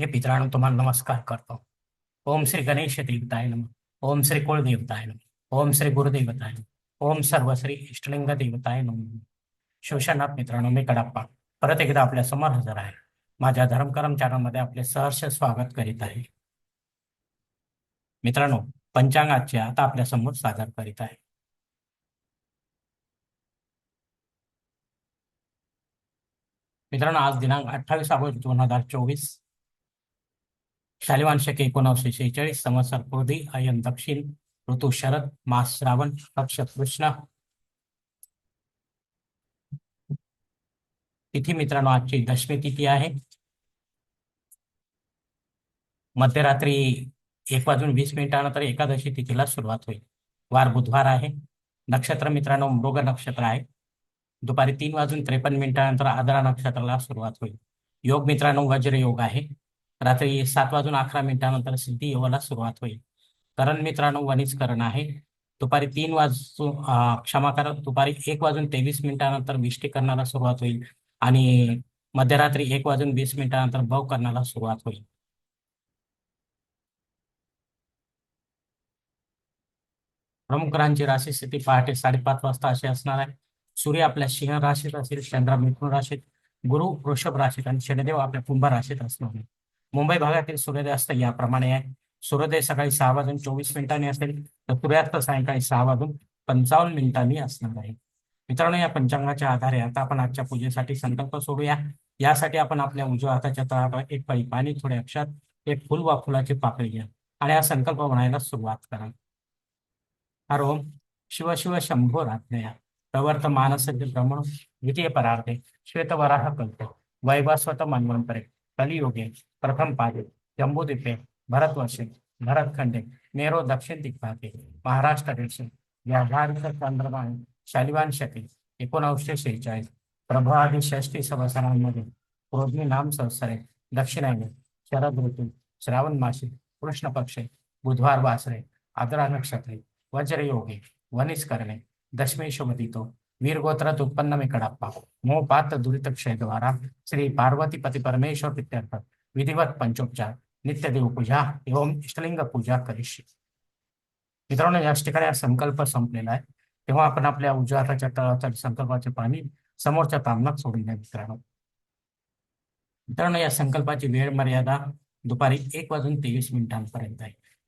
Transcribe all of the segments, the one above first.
हे पितरांनो तुम्हाला नमस्कार करतो ओम श्री गणेश देवताय नम। ओम श्री कुळदेवताय नम। ओम श्री गुरुदेवताय नम। ओम सर्व श्री इष्टलिंग देवताय नम। शिवशनाथ मित्रांनो, मी कडप्पा। परत एकदा आपल्या समोर हजर आहे. माझ्या धर्मकरम चॅनलमध्ये आपले सहर्ष स्वागत करीत आहे. मित्रांनो, पंचांगाचे आता आपल्या समोर सादर करीत आहे. मित्रांनो, आज दिनांक अठ्ठावीस ऑगस्ट दोन हज़ार चोवीस शालिवांशक शके शेहेचाळीस संवत्सर पूर्वी अयन दक्षिण ऋतू शरद मास श्रावण पक्ष कृष्ण. तिथी मित्रांनो आजची दशमी तिथी आहे. मध्यरात्री एक वाजून वीस मिनिटानंतर एकादशी तिथीला सुरुवात होईल. वार बुधवार आहे. नक्षत्र मित्रांनो मृग नक्षत्र आहे. दुपारी तीन वाजून त्रेपन्न मिनिटानंतर आदरा नक्षत्राला सुरुवात होईल. योग मित्रांनो वज्र योग आहे. रात्री सात वाजून अकरा मिनिटानंतर सिद्धी योगाला सुरुवात होईल. करण मित्रांनो वनिज करण आहे. दुपारी तीन वाजून क्षमा करा. दुपारी एक वाजून तेवीस मिनिटानंतर विष्टीकरणाला सुरुवात होईल आणि मध्यरात्री एक वाजून वीस मिनिटानंतर भव करण्याला सुरुवात होईल. प्रमुख ग्रहांची राशी स्थिती पहाटे साडेपाच वाजता अशी असणार आहे. सूर्य आपल्या सिंह राशीत असेल चंद्र मिथुन राशीत गुरु वृषभ राशीत आणि शनिदेव आपल्या कुंभ राशीत असणार आहे. मुंबई भागातील सूर्योदयास्त याप्रमाणे आहे. सूर्योदय सकाळी सहा वाजून चोवीस मिनिटांनी असेल तर सूर्यास्त सायंकाळी सहा वाजून पंचावन्न मिनिटांनी असणार आहे. मित्रांनो या पंचांगाच्या आधारे आता आपण आजच्या पूजेसाठी संकल्प सोडूया. यासाठी आपण आपल्या उजव्या हाताच्या तळावर एक पाळी पाणी थोडे अक्षात एक फुल वा फुलाची पाकळी घ्या आणि हा संकल्प म्हणायला सुरुवात करा. हर ओम शिव शिव शंभो रात्नया प्रवर्त मानस ब्रह्मण द्वितीय परार्थे. श्वेतवराह कल्प. वैवस्वत मन्वंतरे कलियोगे. प्रथम पादे जम्बूद्वीपे भरतवर्षे भरतखंडे मेरो दक्षिण दिग्भागे, महाराष्ट्र देशे व्यावहारिक चंद्रमा शालिवान शके एकोणीसशे शेहेचाळीस, प्रभादी षष्टी संवत्सरांमध्ये रोहिणी नाम संवत्सरे दक्षिणायने शरद ऋतू, श्रावण मासे, कृष्ण पक्षे, बुधवार वासरे, आदरा नक्षत्रे, वज्रयोगे वनिस करणे दशमे शुभदितो वीरगोत्रात उत्पन्न में कडाप्पा मोह पात्र दुरित क्षय द्वारा श्री पार्वती पती परमेश्वर प्रित्यर्थ विधिवत पंचोपचार नित्यदेव पूजा एवं इष्टलिंग पूजा करिष्ये मित्रांनो याच ठिकाणी हा संकल्प संपलेला आहे. तेव्हा आपण आपल्या उजव्या हाताच्या तळाच्या संकल्पाचे पाणी समोरच्या तांबणात सोडून द्या मित्रांनो. मित्रांनो या संकल्पाची वेळ मर्यादा दुपारी एक वाजून तेवीस मिनिटांपर्यंत आहे.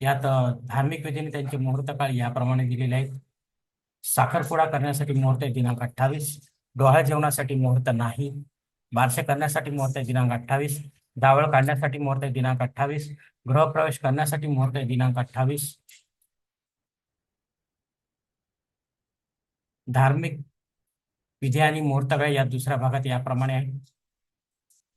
यात धार्मिक विधीने त्यांचे मुहूर्त काळ याप्रमाणे दिलेले आहेत. साखरपुडा करण्यासाठी मुहूर्त आहे दिनांक अठ्ठावीस. डोहाळ जेवणासाठी मुहूर्त नाही. बारसे करण्यासाठी मुहूर्त आहे दिनांक अठ्ठावीस. दावळ काढण्यासाठी मुहूर्त आहे दिनांक अठ्ठावीस. गृहप्रवेश करण्यासाठी मुहूर्त आहे दिनांक अठ्ठावीस. धार्मिक विधी आणि मुहूर्तकाळ या दुसऱ्या भागात याप्रमाणे आहे.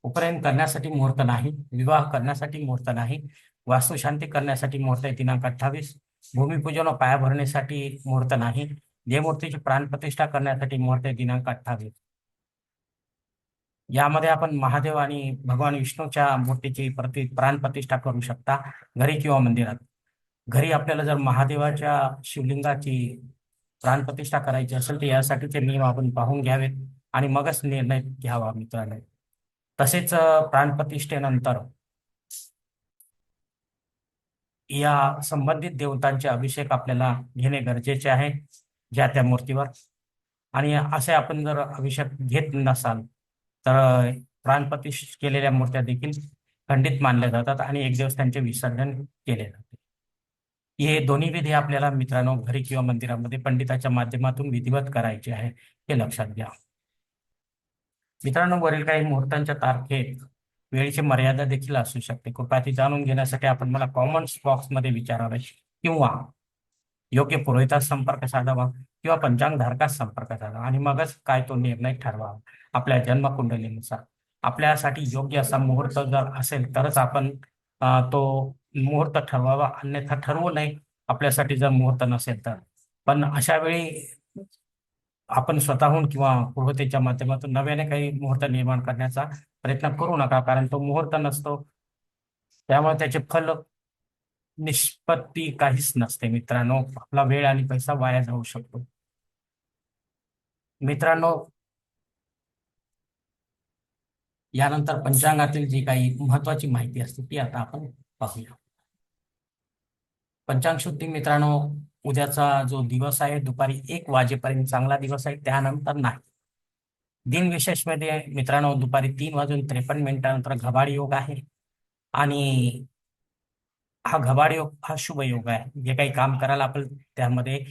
उपनयन करण्यासाठी मुहूर्त नाही. विवाह करण्यासाठी मुहूर्त नाही. वास्तुशांती करण्यासाठी मुहूर्त आहे दिनांक अठ्ठावीस. भूमिपूजन व पाया भरण्यासाठी मुहूर्त नाही. देवमूर्तीची प्राणप्रतिष्ठा करण्यासाठी मुहूर्त आहे दिनांक अठ्ठावीस. यामध्ये आपण महादेव आणि भगवान विष्णूच्या मूर्तीची प्रति प्राणप्रतिष्ठा करू शकता. घरी किंवा मंदिरात. घरी आपल्याला जर महादेवाच्या शिवलिंगाची प्राणप्रतिष्ठा करायची असेल तर यासाठीचे नियम आपण पाहून घ्यावेत आणि मगच निर्णय घ्यावा मित्रांनो. तसेच प्राणप्रतिष्ठेनंतर या संबंधित देवतांचे अभिषेक आपल्याला घेणे गरजेचे आहे ज्या त्या मूर्तीवर. आणि असे आपण जर अभिषेक घेत नसाल तर प्राणप्रतिष्ठ केलेल्या मूर्त्या देखील खंडित मानल्या जातात आणि एक दिवस त्यांचे विसर्जन केले जाते. हे दोन्ही विधी आपल्याला मित्रांनो घरी किंवा मंदिरामध्ये पंडिताच्या माध्यमातून विधिवत करायचे आहे हे लक्षात घ्या. मित्रांनो वरील काही मुहूर्तांच्या तारखेत वेळेची मर्यादा देखील असू शकते. कृपया ती जाणून घेण्यासाठी आपण मला कॉमन्स बॉक्समध्ये विचारावे किंवा योग्य पुरोहितास संपर्क साधावा किंवा पंचांग धारकास संपर्क साधावा आणि मगच काय तो निर्णय ठरवावा आपल्या जन्मकुंडलीनुसार. आपल्यासाठी योग्य असा मुहूर्त जर असेल तरच आपण तो मुहूर्त ठरवावा. अन्यथा ठरवू नये. आपल्यासाठी जर मुहूर्त नसेल तर. पण अशा वेळी आपण स्वतःहून किंवा पुरोहितेच्या माध्यमातून नव्याने काही मुहूर्त निर्माण करण्याचा प्रयत्न करू नका कारण तो मुहूर्त नसतो. त्यामुळे त्याचे फल निष्पत्ती काहीच नसते मित्रांनो. आपला वेळ आणि पैसा वाया जाऊ शकतो. मित्रांनो यानंतर पंचांगातील जी काही महत्वाची माहिती असते ती आता आपण पाहूया. पंचांग शुद्धी मित्रांनो उद्याचा जो दिवस आहे दुपारी एक वाजेपर्यंत चांगला दिवस आहे त्यानंतर नाही. दिनविशेषमध्ये मित्रांनो दुपारी तीन वाजून त्रेपन्न मिनिटानंतर घबाड योग आहे. आणि हा घबाड योग हा शुभ योग आहे. जे काही काम करायला आपण त्यामध्ये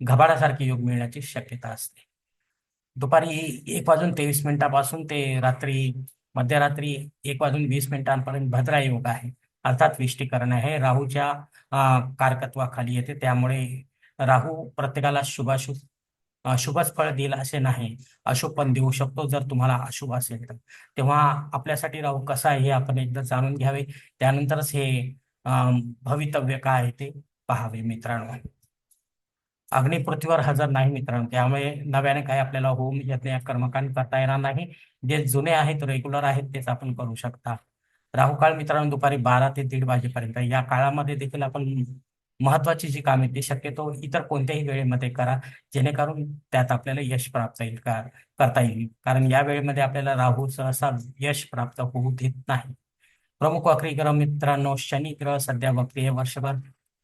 घबाडासारखे योग मिळण्याची शक्यता असते. दुपारी एक वाजून तेवीस मिनिटापासून ते रात्री मध्यरात्री एक वाजून वीस मिनिटांपर्यंत भद्रा योग आहे. अर्थात विष्टीकरण आहे. राहूच्या कारकत्वाखाली येते. त्यामुळे राहू प्रत्येकाला शुभाशुभ शुभच फळ देईल असे नाही. अशुभ पण देऊ शकतो जर तुम्हाला अशुभ असेल तर. तेव्हा आपल्यासाठी राहू कसा आहे हे आपण एकदा जाणून घ्यावे. त्यानंतरच हे भवितव्य काय आहे ते पाहावे मित्रांनो. अग्नी पृथ्वीवर हजर नाही मित्रांनो. त्यामुळे नव्याने काही आपल्याला होम यज्ञ कर्मकांड करता येणार नाही. जे जुने आहेत रेग्युलर आहेत तेच आपण करू शकता. राहू काळ मित्रांनो दुपारी बारा ते दीड वाजेपर्यंत. या काळामध्ये देखील आपण महत्वाची जी कामे ती शक्यतो इतर कोणत्याही वेळेमध्ये करा जेणेकरून त्यात आपल्याला यश प्राप्त येईल का करता येईल. कारण या वेळेमध्ये आपल्याला राहू सहसा यश प्राप्त होऊ देत नाही. प्रमुख वक्री ग्रह मित्रांनो शनी ग्रह सध्या वक्री आहे. वर्षभर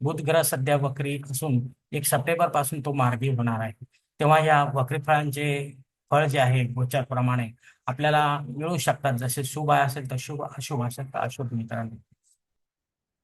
बुध ग्रह सध्या वक्री असून एक सप्टेंबरपासून तो मार्गी होणार आहे. तेव्हा या वक्री फळांचे फळ जे आहे गोचर प्रमाणे आपल्याला मिळू शकतात. जसे शुभ असेल तर शुभ अशुभ असेल तर अशुभ मित्रांनो.